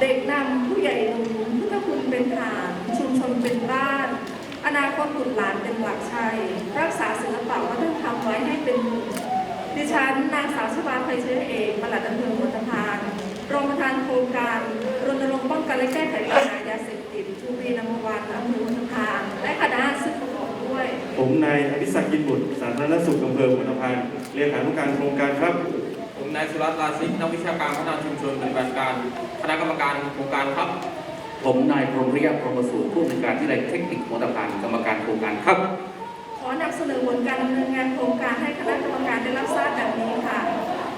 เด็กนำผู้ใหญ่หนุนพุทธคุณเป็นฐาน ชุมชนเป็นบ้าน อนาคตบุตรหลานเป็นหลักชัย รักษาศิลปะวัฒนธรรมไว้ให้เป็นดิฉันนางสาวชบาไพเชื้อเอกปลัดอำเภอหัวตะพานรองประธานโครงการรณรงค์ป้องกันและแก้ไขปัญหายาเสพติดทูบีนัมวันอำเภอหัวตะพานและคณะซึ่งประกอบด้วย ผมนายอภิศักดิ์กินบุตรสาธารณสุขอำเภอหัวตะพานเลขานุการโครงการครับ นายสุรัตน์ลาซิกนักวิชาการพัฒนาชุมชนปฏิบัติการคณะกรรมการโครงการครับ ผมนายพรหมริยพรหมสูตรผู้อำนวยการที่ไรเทคนิคหัวตะพานกรรมการโครงการครับ ขอนำเสนอผลการดำเนินงานโครงการให้คณะกรรมการได้รับทราบแบบนี้ค่ะ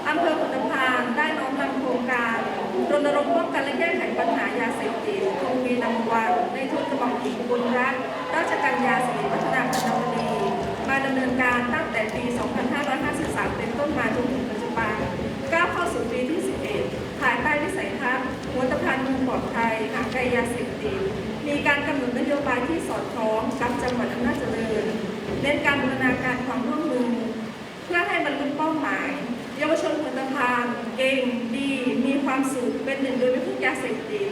อำเภอขุนพานได้น้อมนำโครงการรณรงค์ป้องกันและแก้ไขปัญหายาเสพติดตรงมีนำวันในทุนกระหม่อมหญิงบุญรักราชกัญญาสิริวัฒนาพันวดีมาดำเนินการตั้งแต่ปี 2553 เป็นต้นมาจนถึงปัจจุบันก้าวเข้า สู่ปีที่ 11 ภายใต้วิสัยทัศน์วัตะพานเมืองปลอดภัยห่างไกลยาเสพติด มีการกำหนดนโยบายที่สอดคล้องกับจังหวัดอำนาจเจริญเน้นการบูรณาการความร่วมมือ เพื่อให้บรรลุเป้าหมาย เยาวชนคุณภาพเก่งดี มีความสุขเป็นหนึ่งโดยไม่พึ่งยาเสพติด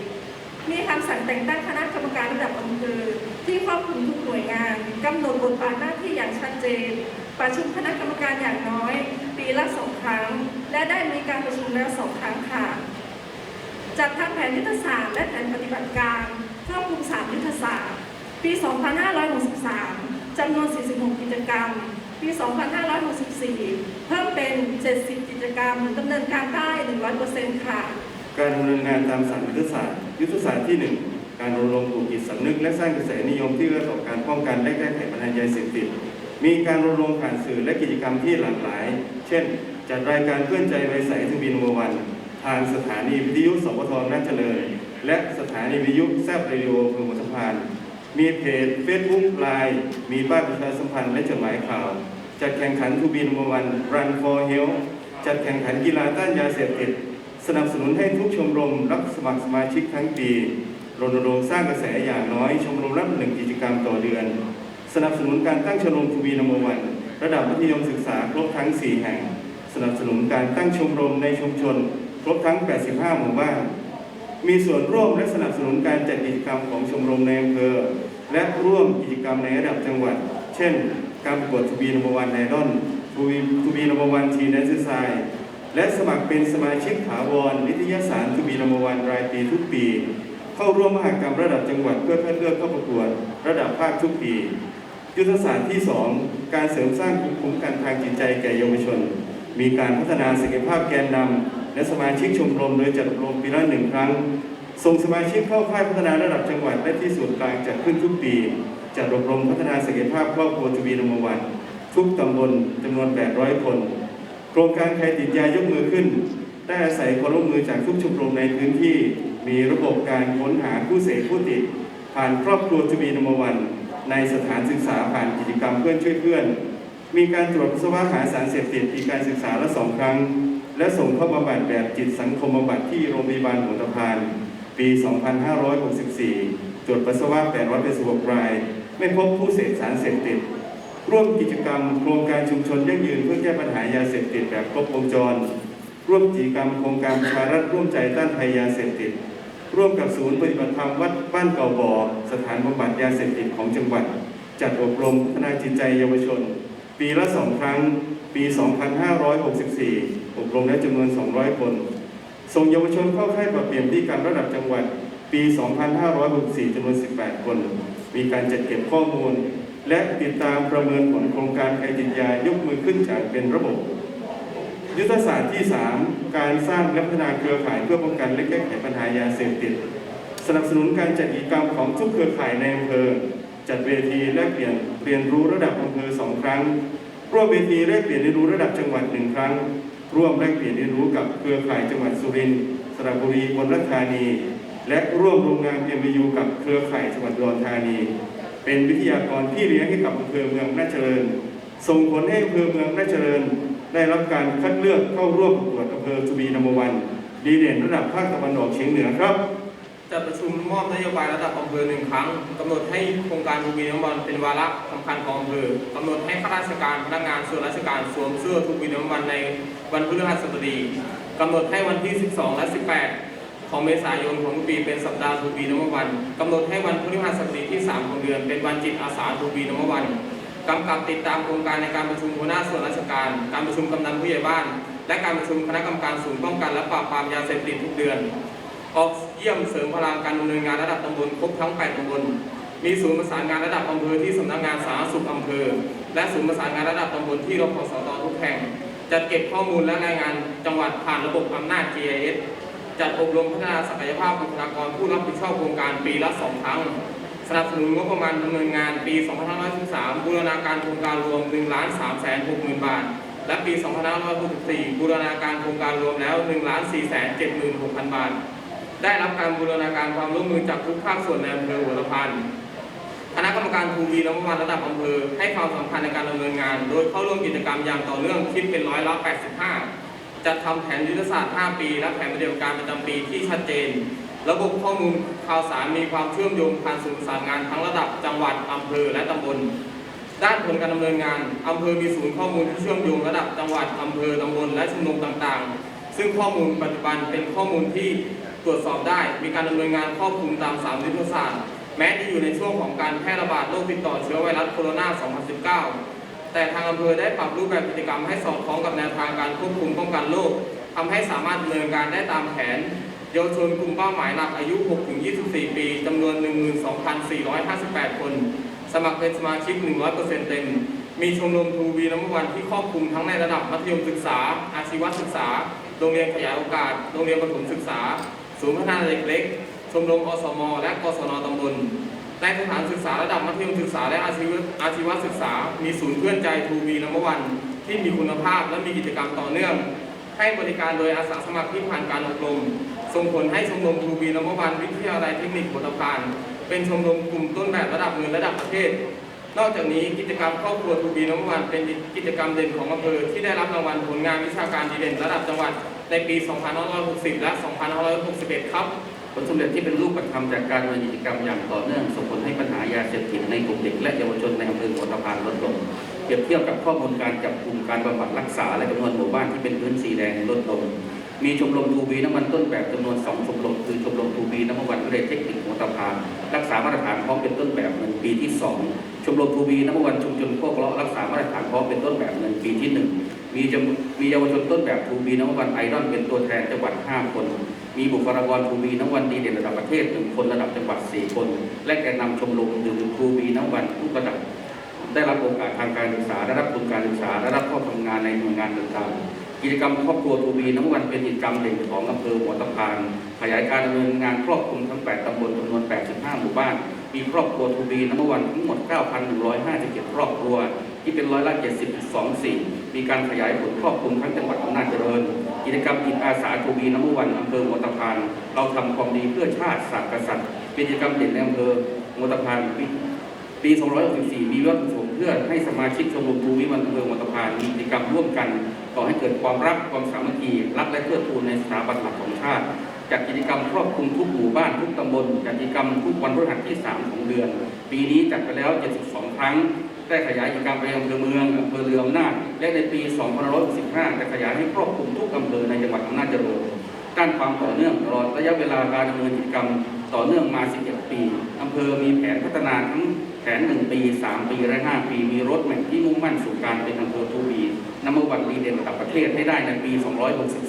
มีคำสั่งแต่งตั้งคณะกรรมการระดับอำเภอที่ครอบคลุมทุกหน่วยงานกำหนดบทบาทหน้าที่อย่างชัดเจน ประชุมคณะกรรมการอย่างน้อย ปีละสองครั้ง และได้มีการประชุมแล้วสองครั้งค่ะจัดทำแผนยุทธศาสตร์และแผนปฏิบัติการครอบคลุม3ยุทธศาสตร์ ปี 2563จำนวน 46 กิจกรรม ปี 2564 เพิ่มเป็น 70 กิจกรรมดำเนินการได้ 100%ค่ะ การดำเนินงานตามสามยุทธศาสตร์ ยุทธศาสตร์ที่หนึ่งการรณรงค์ปลูกจิตสำนึก และสร้างกระแสนิยมที่เอื้อต่อการป้องกันและแก้ไขปัญหายาเสพติด มีการรณรงค์ผ่านสื่อและกิจกรรมที่หลากหลาย เช่น จัดรายการเพื่อนใจไวใสทวีนววัน ทางสถานีวิทยุสปทน่าเจริญและสถานีวิทยุแซบเรดิโออำเภอหัวสพาน มีเพจ Facebook ไลน์มีป้ายประชาสัมพันธ์และจดหมายข่าว จัดแข่งขันทูบีนวัน Run for Health จัดแข่งขันกีฬาต้านยาเสพติด สนับสนุนให้ทุกชมรมรับสมัครสมาชิกทั้งปีรณรงค์สร้างกระแสอย่างน้อยชมรมละหนึ่งกิจกรรมต่อเดือน สนับสนุนการตั้งชมรมทูบีนมวันระดับมัธยมศึกษาครบทั้ง 4 แห่ง สนับสนุนการตั้งชมรมในชุมชน ครบทั้ง 85 หมู่บ้าน มีส่วนร่วมและสนับสนุนการจัดกิจกรรมของชมรมในอำเภอ และร่วมกิจกรรมในระดับจังหวัด เช่น การประกวดทูบีนมวันไอดอลทูบีทูบีนวันทีแดนซ์ไซ และสมัครเป็นสมาชิกถาวรนิตยสารทูบีนวันรายปีทุกปี เข้าร่วมมหากรรมระดับจังหวัดเพื่อคัดเลือกเข้าประกวดระดับภาคทุกปี ยุทธศาสตร์ที่ 2 การเสริมสร้างภูมิคุ้มกันทางจิตใจแก่เยาวชน มีการพัฒนาศักยภาพแกนนำและสมาชิกชมรมโดยจัดอบรมปีละหนึ่งครั้ง ส่งสมาชิกเข้าค่ายพัฒนาระดับจังหวัดและที่ส่วนกลางจัดขึ้นทุกปี จัดอบรมพัฒนาศักยภาพครอบครัวทวีนมวันทุกตำบลจำนวน 800 คน โครงการใครติดยายกมือขึ้น ได้อาศัยความร่วมมือจากทุกชุมรมในพื้นที่ มีระบบการค้นหาผู้เสพผู้ติด ผ่านครอบครัวทวีนมวัน ในสถานศึกษาผ่านกิจกรรมเพื่อนช่วยเพื่อน มีการตรวจปัสสาวะหาสารเสพติดปีการศึกษาละสองครั้ง และส่งเข้าบำบัดแบบจิตสังคมบำบัดที่โรงพยาบาลหัวตะพาน ปี 2564 ตรวจปัสสาวะ886ราย ไม่พบผู้เสพสารเสพติด ร่วมกิจกรรมโครงการชุมชนยั่งยืนเพื่อแก้ปัญหายาเสพติดแบบครบวงจร ร่วมกิจกรรมโครงการประชารัฐร่วมใจต้านภัยยาเสพติด ร่วมกับศูนย์ปฏิบัติธรรมวัดบ้านเก่าบ่อสถานบำบัดยาเสพติดของจังหวัด จัดอบรมพัฒนาจิตใจเยาวชน ปีละสองครั้ง ปี 2564 อบรมได้วจำนวน 200 คนส่งเยาวชนเข้าค่ายปรับเปลี่ยนพฤติกรรมระดับจังหวัด ปี 2564จำนวน 18 คน มีการจัดเก็บข้อมูล และติดตามประเมินผลโครงการใครจิตยายกมือขึ้นจากเป็นระบบ ยุทธศาสตร์ที่ 3 การสร้างและพัฒนาเครือข่ายเพื่อป้องกันและแก้ไขปัญหายาเสพติด สนับสนุนการจัดกิจกรรมของทุกเครือข่ายในอำเภอ จัดเวทีแลกเปลี่ยนเรียนรู้ระดับอำเภอสองครั้ง ร่วมเวทีแลกเปลี่ยนเรียนรู้ระดับจังหวัดหนึ่งครั้ง ร่วมแลกเปลี่ยนเรียนรู้กับเครือข่ายจังหวัดสุรินทร์สระบุรีบนรัชธานี และร่วมโรงงานเอ็มยูกับเครือข่ายจังหวัดอุดรธานี เป็นวิทยากรที่เลี้ยงให้กับอำเภอเมืองน่าเจริญ ส่งผลให้อำเภอเมืองน่าเจริญ ได้รับการคัดเลือกเข้าร่วมประกวดอำเภอทูบีนัมวัน ดีเด่นระดับภาคตะวันออกเฉียงเหนือครับจัดประชุมมอบนโยบายระดับอำเภอหนึ่งครั้งกำหนดให้โครงการทูบีน้ำมันเป็นวาระสำคัญของอำเภอกำหนดให้ข้าราชการพนักงานส่วนราชการสวมเสื้อทูบีน้ำมันในวันพฤหัสบดีกำหนดให้วันที่ 12 และ 18 ของเมษายนของทุกปีเป็นสัปดาห์ทูบีนวันกำหนดให้วันพฤหัสบดีที่ 3 ของเดือน เป็นวันจิตอาสาทูบีนวันกำกับติดตามโครงการในการประชุมหัวหน้าส่วนราชการ การประชุมกำนันผู้ใหญ่บ้าน และการประชุมคณะกรรมการศูนย์ป้องกันและปราบปรามยาเสพติดทุกเดือน ออกเยี่ยมเสริมพลังการดำเนินงานระดับตำบลครบทั้ง 8ตำบลมีศูนย์ประสานงานระดับอำเภอที่สำนักงานสาธารณสุขอำเภอ และศูนย์ประสานงานระดับตำบลที่รพสตทุกแห่งจัดเก็บข้อมูลและรายงานจังหวัดผ่านระบบอำนาจ GIS จัดอบรมพัฒนาศักยภาพบุคลากรผู้รับผิดชอบโครงการปีละ2ครั้ง สนับสนุนงบประมาณดำเนินงานปี 2513บูรณาการโครงการรวม 1 3 6 0 0 0 0 บาท และปี 2564บูรณาการโครงการรวมแล้ว 1 4 7 6 0 0 0 บาท ได้รับการบูรณาการความร่วมมือจากทุกภาคส่วนในอำเภอหัวลำพานคณะกรรมการทูบีนวัตระดับอำเภอให้ความสำคัญในการดำเนินงาน โดยเข้าร่วมกิจกรรมอย่างต่อเนื่องคิดเป็นร้อยละ85 จัดทำแผนยุทธศาสตร์ 5 ปี และแผนปฏิบัติการประจำปีที่ชัดเจน ระบบข้อมูลข่าวสารมีความเชื่อมโยงผ่านสื่อประสานงานทั้งระดับจังหวัดอำเภอและตำบล ด้านผลการดำเนินงานอำเภอมีศูนย์ข้อมูลที่เชื่อมโยงระดับจังหวัดอำเภอตำบลและชุมนุมต่างๆ ซึ่งข้อมูลปัจจุบันเป็นข้อมูลที่ตรวจสอบได้ มีการดำเนินงานครอบคลุมตาม 3 ยุทธศาสตร์ แม้จะอยู่ในช่วงของการแพร่ระบาดโรคติดต่อเชื้อไวรัสโคโรนา 2019 แต่ทางอำเภอได้ปรับรูปแบบกิจกรรมให้สอดคล้องกับแนวทางการควบคุมป้องกันโรคทำให้สามารถดำเนินการได้ตามแผน เยาวชนกลุ่มเป้าหมายหลักอายุ 6-24 ปีจำนวน 12,458 คน สมัครเป็นสมาชิก 100%เต็ม มีชมรมทูวีน้ำวันที่ครอบคลุมทั้งในระดับมัธยมศึกษา อาชีวศึกษา โรงเรียนขยายโอกาส โรงเรียนประถมศึกษา ศูนย์พัฒนาเด็กเล็ก ชมรมอสม และกศนตำบล ในสถานศึกษาระดับมัธยมศึกษาและอาชีวอาชีวศึกษา มีศูนย์เพื่อนใจทูวีน้ำวันที่มีคุณภาพและมีกิจกรรมต่อเนื่อง ให้บริการโดยอาสาสมัครที่ผ่านการอบรม ส่งผลให้ชมรมทูบีน้ำวันวิทยาลัยเทคนิคหัวตะพานเป็นชมรมกลุ่มต้นแบบระดับเงินระดับประเทศ นอกจากนี้กิจกรรมครอบครัวทูบีน้ำวันเป็นกิจกรรมเด่นของอำเภอที่ได้รับรางวัลผลงานวิชาการดีเด่นระดับจังหวัดในปี 2560 และ 2561 ครับ ลสำเร็จที่เป็นรูปธรรมจากการดำเนินกิจกรรมอย่างต่อเนื่องส่งผลให้ปัญหายาเสพติดในกลุ่มเด็กและเยาวชนในอำเภอหัวตะพานลดลงเปรียบเทียบกับข้อมูลการจับกลุ่มการบำบัดรักษาและจำนวนหมู่บ้านที่เป็นพื้นสีแดงลดลง มีชมรมทูบีน้ำมันต้นแบบจำนวนสองชมรมคือชมรมทูบีน้ำมันวิทยาลัยเทคนิคหัวตะพานรักษามาตรฐานพร้อมเป็นต้นแบบเงินปีที่สองชมรมทูบีน้ำมันวันชุมชนโคกเลาะรักษามาตรฐานพร้อมเป็นต้นแบบเงินปีที่หนึ่งมีมีเยาวชนต้นแบบทูบีน้ำมันไอรอนเป็นตัวแทนจังหวัดห้าคน มีบุคลากรครูบีน้ำวันดีเด่นระดับประเทศหนึ่งคนระดับจังหวัดสี่คน และแกนนำชมรมดื่มครูบีน้ำวันทุกระดับได้รับโอกาสทางการศึกษาได้รับทุนการศึกษาได้รับข้าทำงานในหน่วยงานต่างๆ กิจกรรมครอบครัวทูบีน้ำวันเป็นกิจกรรมเด่นของอำเภอหัวตะพานขยายการดำเนินงานครอบคลุมทั้ง 8 ตำบลจำนวน 85 หมู่บ้าน มีครอบครัวทูบีน้ำวันทั้งหมด 9,157 ครอบครัว ที่เป็นร้อยละ70.24มีการขยายผลครอบคลุมทั้งจังหวัดอำนาจเจริญ กิจกรรมจิตอาสาทูบีน้ำวันอำเภอหัวตะพานเราทำความดีเพื่อชาติศาสตร์กษัตริย์เป็นกิจกรรมเด่นในอำเภอหัวตะพานปีปี264 มีวัตถุประสงค์เพื่อให้สมาชิกชมรมทูบีวันอำเภอหัวตะพานมีกิจกรรมร่วมกัน ก่อให้เกิดความรักความสามัคคีรักและเทิดทูนในสถาบันหลักของชาติจัดกิจกรรมครอบคลุมทุกหมู่บ้านทุกตำบลจัดกิจกรรมทุกวันพฤหัสที่ 3 ของเดือน ปีนี้จัดไปแล้ว 72 ครั้ง ได้ขยายกิจกรรมไปอำเภอเมืองอำเภอเรืออำนาจและในปี 2565จะขยายให้ครอบคลุมทุกอำเภอในจังหวัดอำนาจเจริญด้านความต่อเนื่องตลอดระยะเวลาการดำเนินกิจกรรมต่อเนื่องมา 11 ปีอำเภอมีแผนพัฒนาทั้ง แผน1ปี3ปีและ5ปี มีรถแมพที่มุ่งมั่นสู่การเป็นอำเภอทูบีนัมเบอร์วันดีเด่นระดับประเทศให้ได้ในปี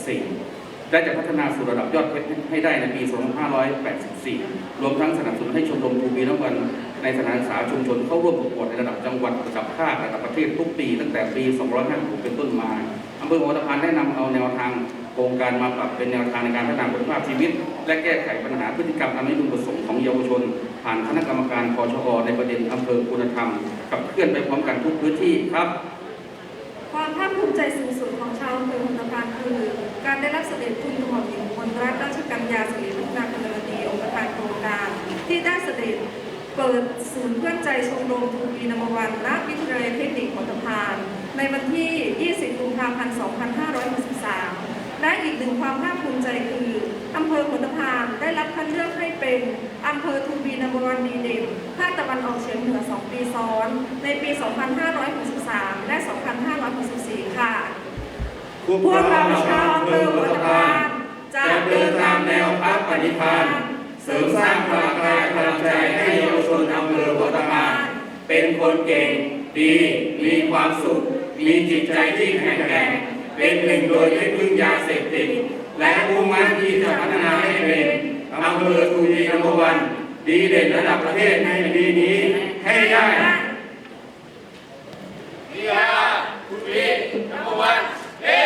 264 และจะพัฒนาสู่ระดับยอดเพชรให้ได้ในปี 2584 รวมทั้งสนับสนุนให้ชมรมทูบีน้ำวันในสถานศึกษาชุมชนเข้าร่วมประกวดในระดับจังหวัดระดับภาคระดับประเทศทุกปี ตั้งแต่ปี256 เป็นต้นมาอำเภอหัวตะพานได้นำเอาแนวทางโครงการมาปรับเป็นแนวทางในการพัฒนาคุณภาพชีวิต และแก้ไขปัญหาพฤติกรรมอันไม่พึงประสงค์ของเยาวชน ผ่านคณะกรรมการพชอในประเด็นอำเภอคุณธรรมขับเคลื่อนไปพร้อมกันทุกพื้นที่ครับ ความภาคภูมิใจสูงสุดของชาวอำเภอหุนตะพานคือ การได้รับเสด็จคุณหม่อมหญิงมนรัตนราชกัญญาสิริวัฒนาคณดีองค์ประธานโครงการ ที่ได้เสด็จเปิดศูนย์เพื่อนใจชมรมทูบีนมวันณวิทยาลัยเทคนิคหัวตะพาน ในวันที่ 20 กุมภาพันธ์ 2563และอีกหนึ่งความภาคภูมิใจคืออำเภอหัวตะพานได้รับคัดเลือกให้เป็นอำเภอ ทูบีนมวันดีเด่นภาคตะวันออกเฉียงเหนือ 2 ปีซ้อน ในปี 2563 และ 2564 ค่ะ พวกเราชาวอำเภอหัวตะพานจะจะเดินตามแนวพระปณิธานเสริมสร้างพลังกายพลังใจให้เยาวชนอำเภอหัวตะพานเป็นคนเก่งดี มีความสุข มีจิตใจที่แข็งแกร่ง เป็นหนึ่งโดยไม่พึ่งยาเสพติด และมุ่งมั่นที่จะพัฒนาให้เป็นอำเภอทูบีนัมวัน ดีเด่นระดับประเทศในปีนี้ให้ได้พี่ยาคุณพี่นักวันเล่